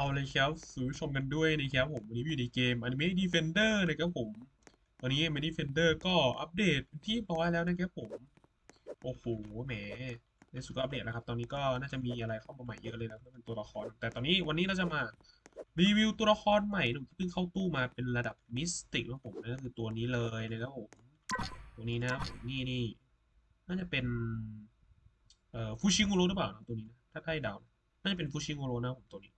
เอาเลยครับสู่ชมกันด้วยนะครับผมวันนี้อยู่ในเกม Anime Defender นะครับผมตอนนี้ Anime Defender ก็อัปเดตที่ร้อยแล้วนะครับผม โอ้โหแหมในสุดก็อัปเดตแล้วครับ ตอนนี้ก็น่าจะมีอะไรเข้ามาใหม่เยอะเลยนะเป็นตัวละคร แต่ตอนนี้วันนี้เราจะมารีวิวตัวละครใหม่ที่เพิ่งเข้าตู้มาเป็นระดับมิสติกนะผมนั่นก็คือตัวนี้เลยนะครับผมตัวนี้นะครับผมนี่นี่น่าจะเป็นเอ่อฟูชิงุโรหรือเปล่านะตัวนี้นะถ้าใกล้เดาน่าจะเป็นฟูชิงุโรนะผมตัวนี้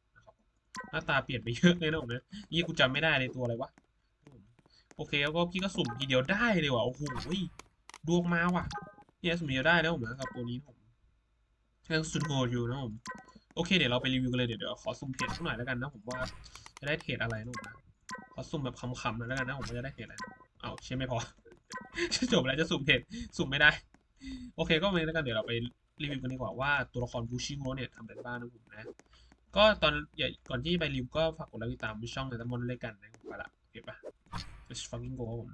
หน้าตาเปลี่ยนไปเยอะเลยนะผมนะยี่กูจำไม่ได้เลยตัวอะไรวะโอเคแล้วก็พี่ก็สุ่มทีเดียวได้เลยว่ะโอ้โหดวงมาว่ะเนี่ยสุ่มทีเดียวได้นะผมนะครับตัวนี้ผมยังสุดโหดอยู่นะผมโอเคเดี๋ยวเราไปรีวิวกันเลยเดี๋ยวเดี๋ยวขอสุ่มเทรดสักหน่อยแล้วกันนะผมว่าจะได้เทรดอะไรนะผมนะขอสุ่มแบบขำๆหน่อยแล้วกันนะผมว่าจะได้เทรดอะไรเอ้าวใช่ไม่พอจบแล้วจะสุ่มเทรดสุ่มไม่ได้ โอเคก็ไม่แล้วกันเดี๋ยวเราไปรีวิวกันดีกว่าว่าตัวละครบูชิโงเนี่ยทำอะไรบ้างนะผมนะ ก็ตอนอย่าก่อนที่ไปรีวิวก็ฝากกดไลค์ติดตามช่องในตำบลเล่นกันนะไปละโอเคปะ just fucking go ครับผม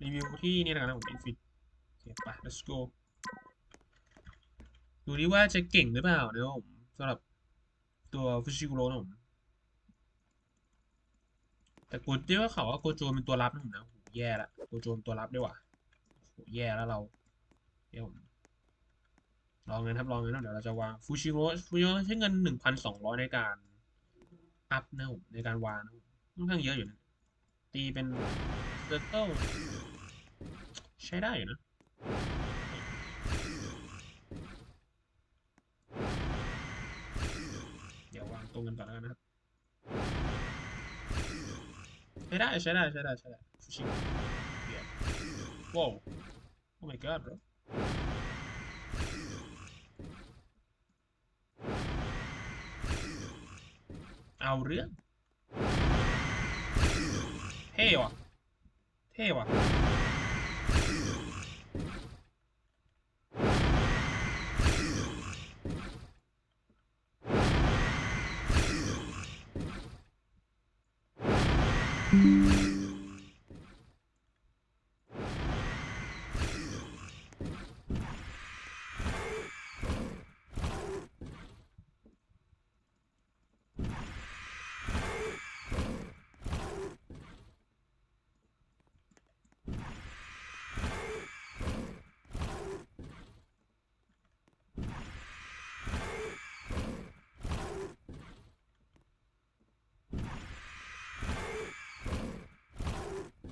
รีวิวที่นี่แล้วกันนะผม Infit โอเคไป let's go ดูดิว่าจะเก่งหรือเปล่านะผมสำหรับตัวฟูชิกุโร่นะผมแต่กูที่ว่าเขาว่าโกโจเป็นตัวรับนะผมนะโหแย่ละโกโจเป็นตัวรับด้วยว่ะโหแย่แล้วเราเดี๋ยวผม ลองเงินครับลองเงินนะเดี๋ยวเราจะวางฟูชิโร่ฟูชิโร่ใช้เงินหนึ่งพันสองร้อยในการอัพนะผมในการวางค่อนข้างเยอะอยู่นะตีเป็นเซอร์เคิลใช้ได้อยู่นะเดี๋ยววางตรงกันก่อนแล้วกันนะครับใช้ได้ใช้ได้ใช้ได้ใช้ได้ฟูชิเดี๋ยวว้าว oh my god bro เอาเรื่อง เท่ว่ะ เท่ว่ะ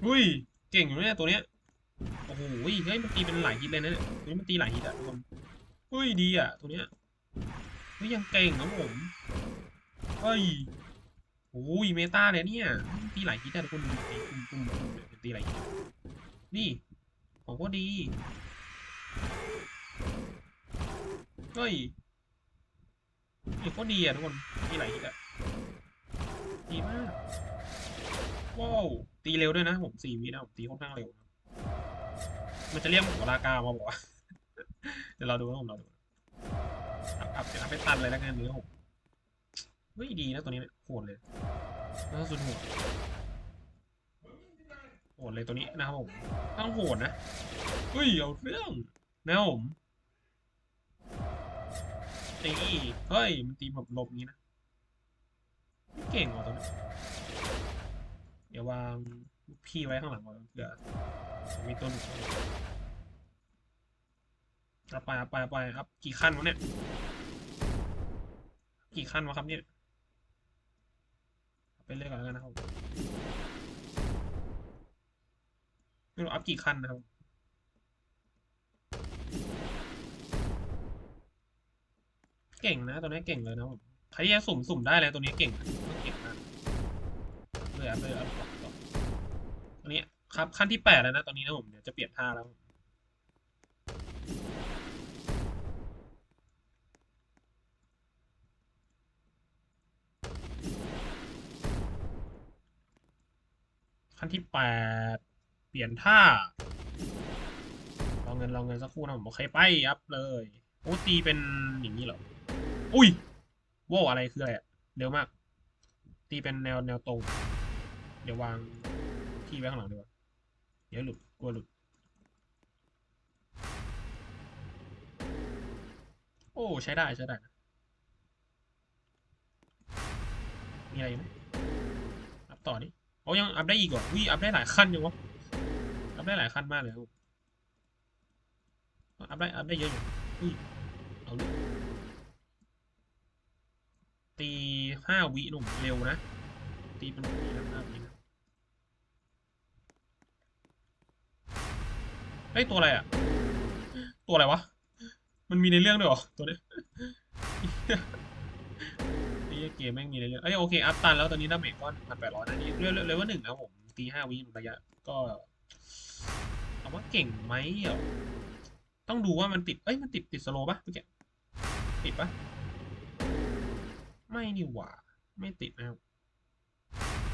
อุ้ย เก่งอยู่เนี่ยตัวเนี้ย โอ้โห เฮ้ยมันตีเป็นหลายฮิตเลยนะเนี่ยตัวนี้มันตีหลายฮิตอะทุกคนเฮ้ยดีอะตัวเนี้ยเฮ้ยยังเก่งนะผมเฮ้ยโอ้ยเมตาเลยเนี่ยมันตีหลายฮิตอะทุกคนตีปุ้มปุ้มปุ้มเนี่ยตีหลายฮิตนี่ของก็ดีเฮ้ยนี่ก็ดีอะทุกคนตีหลายฮิตอะดีมากว้าว ตีเร็วด้วยนะผมสี่วินะผมตีค่อนข้างเร็วนะมันจะเรียกผมลากามาบอกว่าเดี๋ยวเราดูนะผมเราดูอัพอัพเดี๋ยวอัพไปตันเลยแล้วกันเนื้อผมเฮ้ยดีนะตัวนี้โหดเลยน่าสุดโหดโหดเลยตัวนี้นะครับผมต้องโหดนะเฮ้ยเอาเรื่องนะครับผมตีเฮ้ยมันตีแบบหลบงี้นะเก่งว่ะตัวนี้ เดี๋ยววางพี่ไว้ข้างหลังก่อนเผื่อมีตัวหลุดเอาไปเอาไปเอาไปครับ กี่ขั้นวะเนี่ย กี่ขั้นวะครับเนี่ยไปเรื่อยก่อนแล้วกันนะครับไม่รู้อัพกี่ขั้นนะครับเก่งนะตัวนี้เก่งเลยนะผมใครที่จะสุ่มสุ่มได้เลยตัวนี้เก่งนะเก่งมาก เลย อะเลยอะต่อต่อตอนนี้ครับขั้นที่แปดแล้วนะตอนนี้นะผมเดี๋ยวจะเปลี่ยนท่าแล้วขั้นที่แปดเปลี่ยนท่าลองเงินลองเงินสักครู่นะผมโอเคไปอัพเลยโอ้ตีเป็นอย่างนี้เหรออุ้ยว้าวอะไรคืออะไรอะเร็วมาก ตีเป็นแนวแนวตรง ดี๋ยววางที่ไว้ข้างหลังดีกว่า เดี๋ยวหลุด กลัวหลุด โอ้ ใช้ได้ ใช้ได้ มีอะไรไหมอัพต่อนี่โอ้ยังอัพได้อีกเหรอวิอัพได้หลายขั้นอยู่วะ อัพได้หลายขั้นมากเลยครับอัพได้ อัพได้เยอะอยู่อุ้ยเอาดิตีห้าวิหนุ่มเร็วนะ ตีเป็นตีละห้าวินะ ฮ้ยตัวอะไรอะ ตัวอะไรวะ มันมีในเรื่องด้วยหรอ ตัวเนี้ยนี่เกมแม่งมีในเรื่อง เอ้ยโอเคอัพตันแล้วตอนนี้ดาเมจก็พันแปดร้อยนะนี่เร็วเร็วว่าหนึ่งนะผมตีห้าวิระยะ ก็เอาว่าเก่งไหมเหรอต้องดูว่ามันติด เอ้ยมันติดติดสโลว์ปะเมื่อกี้ติดปะไม่นี่หว่า ไม่ติดนะครับ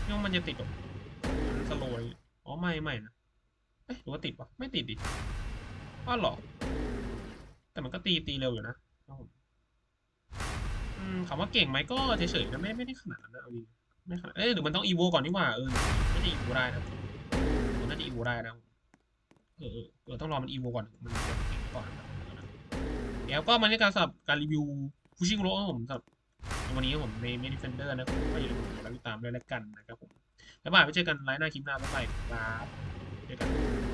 ยังมันจะติดหรอสโลว์เลยอ๋อไม่ไม่นะ เอ๊ะหรือว่าติดปะไม่ติดดิอ้าหรอแต่มันก็ตีตีเร็วอยู่นะครับผมอืมคำว่าเก่งไหมก็เฉยๆนะไม่ไม่ได้ขนาดนั้นนะเอาดีไม่ขนาดเอ้ยหรือมันต้องอีโวก่อนนี่หว่าเออน่าจะอีโวได้นะมันน่าจะอีโวได้นะเออเออต้องรอมันอีโวก่อนมันก่อนนะเดี๋ยวก็มาในการสำหรับการรีวิวฟูชิงโร่ของผมสำหรับวันนี้ผมในเมดิเฟนเดอร์นะครับก็อย่าลืมกดไลค์ติดตามด้วยแล้วกันนะครับผมแล้วบ่ายไปเจอกันไลน์หน้าคลิปหน้าบ๊ายบายครับ เจอกัน